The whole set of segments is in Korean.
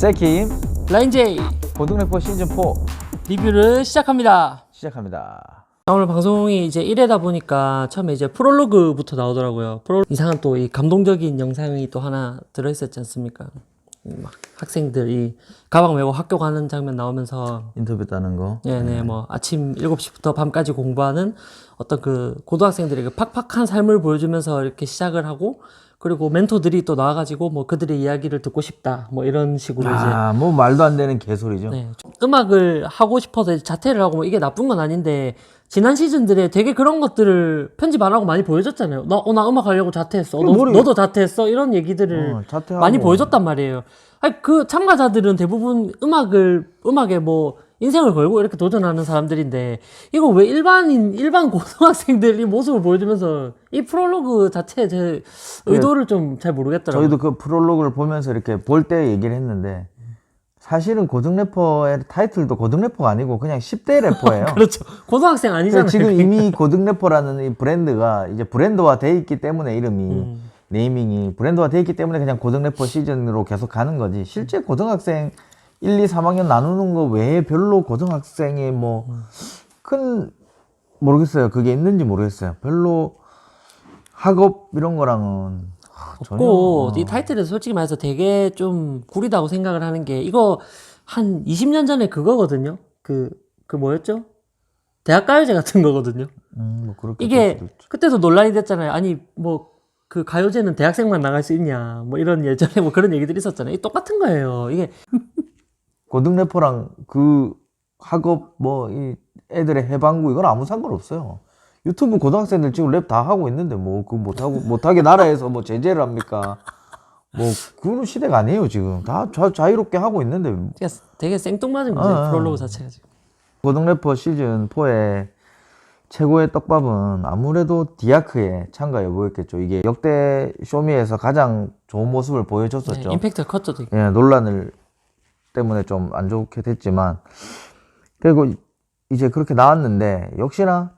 세킴 라인제이 고등래퍼 시즌 4 리뷰를 시작합니다. 시작합니다. 오늘 방송이 이제 1회다 보니까 처음에 이제 프롤로그부터 나오더라고요. 프로 이상한 또 이 감동적인 영상이 또 하나 들어있었지 않습니까? 음, 막 학생들이 가방 메고 학교 가는 장면 나오면서 인터뷰 따는 거. 네네 뭐 아침 7시부터 밤까지 공부하는 어떤 그 고등학생들의 그 팍팍한 삶을 보여주면서 이렇게 시작을 하고 그리고 멘토들이 또 나와가지고 뭐 그들의 이야기를 듣고 싶다 뭐 이런 식으로 이제 아, 뭐 말도 안 되는 개소리죠. 네. 음악을 하고 싶어서 자퇴를 하고 뭐 이게 나쁜 건 아닌데 지난 시즌들에 되게 그런 것들을 편집 안 하고 많이 보여줬잖아요. 나, 어, 나 음악 하려고 자퇴했어. 너, 머리- 너도 자퇴했어. 이런 얘기들을 어, 자퇴하고. 많이 보여줬단 말이에요. 아니, 그 참가자들은 대부분 음악을 음악에 뭐 인생을 걸고 이렇게 도전하는 사람들인데 이거 왜 일반인 일반 고등학생들 이 모습을 보여주면서 이 프롤로그 자체의 제 의도를 좀 잘 모르겠더라고요. 저희도 그 프롤로그를 보면서 이렇게 볼 때 얘기를 했는데 사실은 고등 래퍼의 타이틀도 고등 래퍼가 아니고 그냥 10대 래퍼예요. 그렇죠. 고등학생 아니잖아요. 그러니까 지금 이미 고등 래퍼라는 이 브랜드가 이제 브랜드화 돼 있기 때문에 이름이 음. 네이밍이 브랜드화 돼 있기 때문에 그냥 고등 래퍼 시즌으로 계속 가는 거지. 실제 고등학생 1, 2, 3학년 나누는 거 외에 별로 고등학생이 뭐큰 모르겠어요. 그게 있는지 모르겠어요. 별로 학업 이런 거랑은 하, 전혀 없고 이 타이틀에서 솔직히 말해서 되게 좀 구리다고 생각을 하는 게 이거 한 20년 전에 그거거든요. 그그 뭐였죠? 대학가요제 같은 거거든요. 음, 뭐 이게. 그때도 논란이 됐잖아요. 아니 뭐 그 가요제는 대학생만 나갈 수 있냐 뭐 이런 예전에 뭐 그런 얘기들이 있었잖아요. 이 똑같은 거예요. 이게 고등 래퍼랑 그 학업 뭐 이 애들의 해방구 이건 아무 상관없어요. 유튜브 고등학생들 지금 랩 다 하고 있는데 뭐 그 못하고 못하게 나라에서 뭐 제재를 합니까? 뭐 그런 시대가 아니에요 지금 다 자, 자유롭게 하고 있는데 되게, 되게 생뚱맞은 거죠. 아, 아. 프롤로그 자체가 지금. 고등 래퍼 시즌 4의 최고의 떡밥은 아무래도 디아크의 참가 여부였겠죠. 이게 역대 쇼미에서 가장 좋은 모습을 네, 보여줬었죠. 임팩트가 컸죠. 되게. 예, 논란을 때문에 좀 안 좋게 됐지만 그리고 이제 그렇게 나왔는데 역시나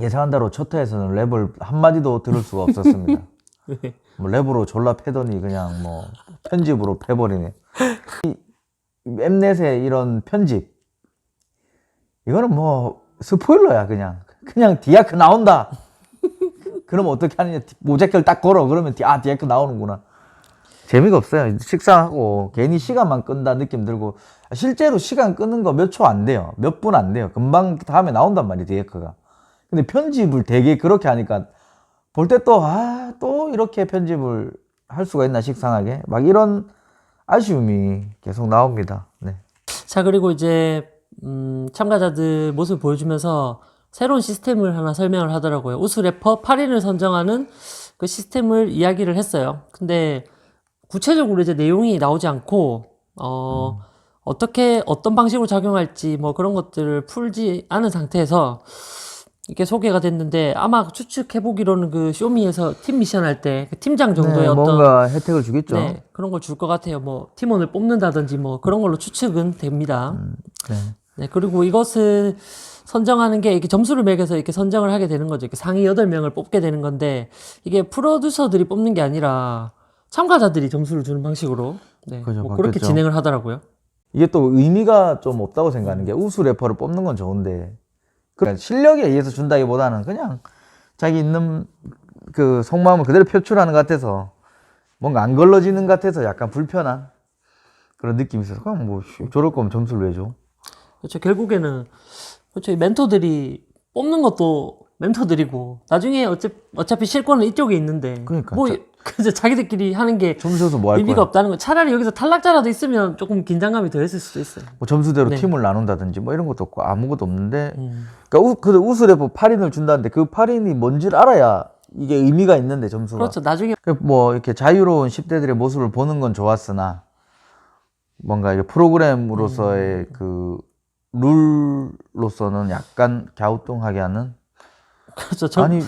예상한 대로 첫 회에서는 랩을 한마디도 들을 수가 없었습니다. 네. 뭐 랩으로 졸라 패더니 그냥 뭐 편집으로 패버리네. 이 엠넷의 이런 편집 이거는 뭐 스포일러야 그냥 그냥 디아크 나온다. 그러면 어떻게 하느냐 모자결 딱 걸어 그러면 디, 아 디아크 나오는구나. 재미가 없어요. 식상하고 괜히 시간만 끈다 느낌 들고 실제로 시간 끄는 거 몇 초 안 돼요. 몇 분 안 돼요. 금방 다음에 나온단 말이에요. 디에크가. 근데 편집을 되게 그렇게 하니까 볼 때 또 아 또 이렇게 편집을 할 수가 있나 식상하게 막 이런 아쉬움이 계속 나옵니다. 네. 자 그리고 이제 음, 참가자들 모습 보여주면서 새로운 시스템을 하나 설명을 하더라고요. 우수 래퍼 8인을 선정하는 그 시스템을 이야기를 했어요. 근데 구체적으로 이제 내용이 나오지 않고 어, 어떻게 어떤 방식으로 작용할지 뭐 그런 것들을 풀지 않은 상태에서 이게 소개가 됐는데 아마 추측해 보기로는 그 쇼미에서 팀 미션 할 때 그 팀장 정도의 네, 어떤 뭔가 혜택을 주겠죠. 네, 그런 걸 줄 것 같아요. 뭐 팀원을 뽑는다든지 뭐 그런 걸로 추측은 됩니다. 네. 네, 그리고 이것을 선정하는 게 이렇게 점수를 매겨서 이렇게 선정을 하게 되는 거죠. 이렇게 상위 8명을 뽑게 되는 건데 이게 프로듀서들이 뽑는 게 아니라 참가자들이 점수를 주는 방식으로 네, 그죠, 뭐 그렇게 바뀌었죠. 진행을 하더라고요. 이게 또 의미가 좀 없다고 생각하는 게 우수 래퍼를 뽑는 건 좋은데 그러니까 실력에 의해서 준다기보다는 그냥 자기 있는 그 속마음을 그대로 표출하는 것 같아서 뭔가 안 걸러지는 것 같아서 약간 불편한 그런 느낌이 있어서 그냥 뭐 씨, 저럴 거면 점수를 왜 줘? 그렇죠. 결국에는 그렇죠. 이 멘토들이 뽑는 것도 멘토들이고 나중에 어차, 어차피 실권은 이쪽에 있는데 그러니까 뭐 자- 그저 자기들끼리 하는 게 점수 줘서 뭐 할 의미가 거야? 없다는 거. 차라리 여기서 탈락자라도 있으면 조금 긴장감이 더했을 수도 있어요. 뭐 점수대로 네. 팀을 나눈다든지 뭐 이런 것도 없고 아무것도 없는데 음. 그러니까 우, 그 우수 래퍼 8인을 준다는데 그 8인이 뭔지를 알아야 이게 의미가 있는데 점수가 그렇죠. 나중에 그뭐 이렇게 자유로운 10대들의 모습을 보는 건 좋았으나 뭔가 이게 프로그램으로서의 그 룰로서는 약간 갸우뚱하게 하는 그렇죠. 저, 아니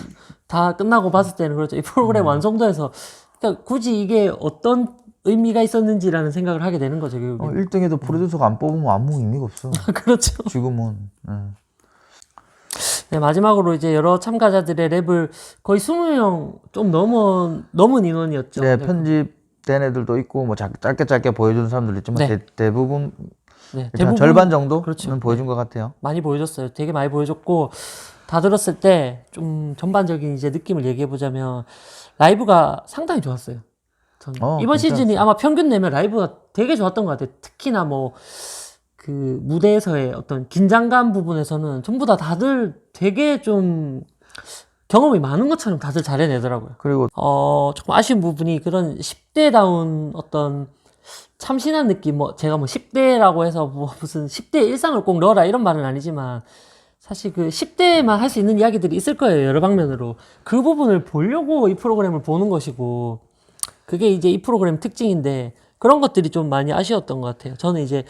다 끝나고 봤을 때는 그렇죠. 이 프로그램 완성도에서 그러니까 굳이 이게 어떤 의미가 있었는지라는 생각을 하게 되는 거죠. 어, 결국엔. 1등에도 프로듀서가 안 뽑으면 아무 의미가 없어 그렇죠. 지금은 네. 네, 마지막으로 이제 여러 참가자들의 랩을 거의 20명 좀 넘은 넘은 인원이었죠. 네, 네. 편집 된 애들도 있고 뭐 작- 짧게 짧게 보여주는 사람들도 있지만 네. 대, 대부분 네, 한 절반 정도는 그렇죠. 보여준 것 같아요. 많이 보여줬어요. 되게 많이 보여줬고 다 들었을 때 좀 전반적인 이제 느낌을 얘기해 보자면 라이브가 상당히 좋았어요. 어, 이번 괜찮았어요. 시즌이 아마 평균 내면 라이브가 되게 좋았던 것 같아요. 특히나 뭐 그 무대에서의 어떤 긴장감 부분에서는 전부 다 다들 되게 좀 경험이 많은 것처럼 다들 잘 해내더라고요. 그리고 어, 조금 아쉬운 부분이 그런 10대다운 어떤 참신한 느낌, 뭐, 제가 뭐 10대라고 해서 뭐 무슨 10대 일상을 꼭 넣어라 이런 말은 아니지만 사실 그 10대만 할 수 있는 이야기들이 있을 거예요, 여러 방면으로. 그 부분을 보려고 이 프로그램을 보는 것이고, 그게 이제 이 프로그램 특징인데, 그런 것들이 좀 많이 아쉬웠던 것 같아요. 저는 이제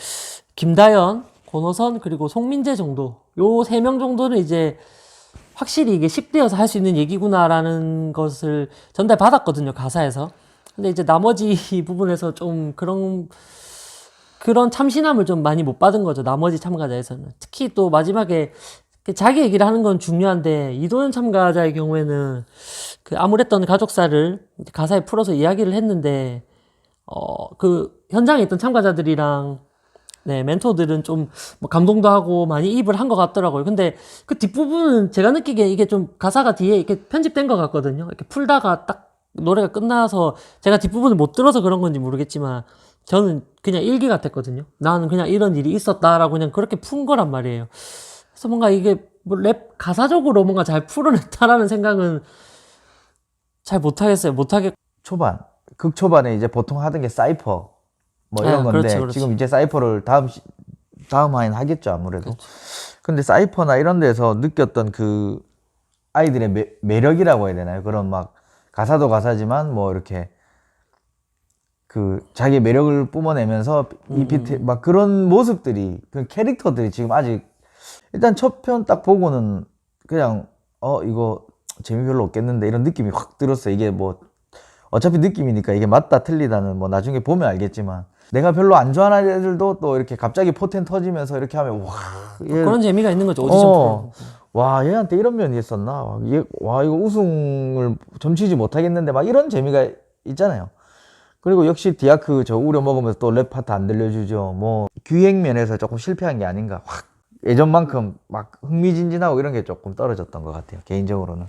김다연, 권호선, 그리고 송민재 정도, 요 세 명 정도는 이제 확실히 이게 10대여서 할 수 있는 얘기구나라는 것을 전달받았거든요, 가사에서. 근데 이제 나머지 부분에서 좀 그런, 그런 참신함을 좀 많이 못 받은 거죠, 나머지 참가자에서는. 특히 또 마지막에 그 자기 얘기를 하는 건 중요한데, 이도현 참가자의 경우에는 그 암울했던 가족사를 가사에 풀어서 이야기를 했는데, 어, 그 현장에 있던 참가자들이랑 네, 멘토들은 좀 뭐 감동도 하고 많이 입을 한 것 같더라고요. 근데 그 뒷부분은 제가 느끼기에 이게 좀 가사가 뒤에 이렇게 편집된 것 같거든요. 이렇게 풀다가 딱 노래가 끝나서 제가 뒷부분을 못 들어서 그런 건지 모르겠지만 저는 그냥 일기 같았거든요. 나는 그냥 이런 일이 있었다라고 그냥 그렇게 푼 거란 말이에요. 그래서 뭔가 이게 뭐 랩 가사적으로 뭔가 잘 풀어냈다라는 생각은 잘 못하겠어요. 못하겠, 초반 극 초반에 이제 보통 하던 게 사이퍼 뭐 이런 아, 건데 그렇죠, 그렇죠. 지금 이제 사이퍼를 다음 시- 다음 화에는 하겠죠 아무래도. 근데 사이퍼나 이런 데서 느꼈던 그 아이들의 매, 매력이라고 해야 되나요? 그런 막 가사도 가사지만 뭐 이렇게 그 자기 매력을 뿜어내면서 음, 이 비트 막 그런 모습들이 그 캐릭터들이 지금 아직 일단 첫 편 딱 보고는 그냥 어 이거 재미 별로 없겠는데 이런 느낌이 확 들었어요. 이게 뭐 어차피 느낌이니까 이게 맞다 틀리다는 뭐 나중에 보면 알겠지만 내가 별로 안 좋아하는 애들도 또 이렇게 갑자기 포텐 터지면서 이렇게 하면 와, 얘, 그런 재미가 있는 거죠. 오디션 어. 와 얘한테 이런 면이 있었나? 와, 얘, 와 이거 우승을 점치지 못하겠는데 막 이런 재미가 있잖아요. 그리고 역시 디아크 저 우려 먹으면서 또 랩 파트 안 들려주죠. 뭐 기획 면에서 조금 실패한 게 아닌가. 확 예전만큼 막 흥미진진하고 이런 게 조금 떨어졌던 것 같아요. 개인적으로는.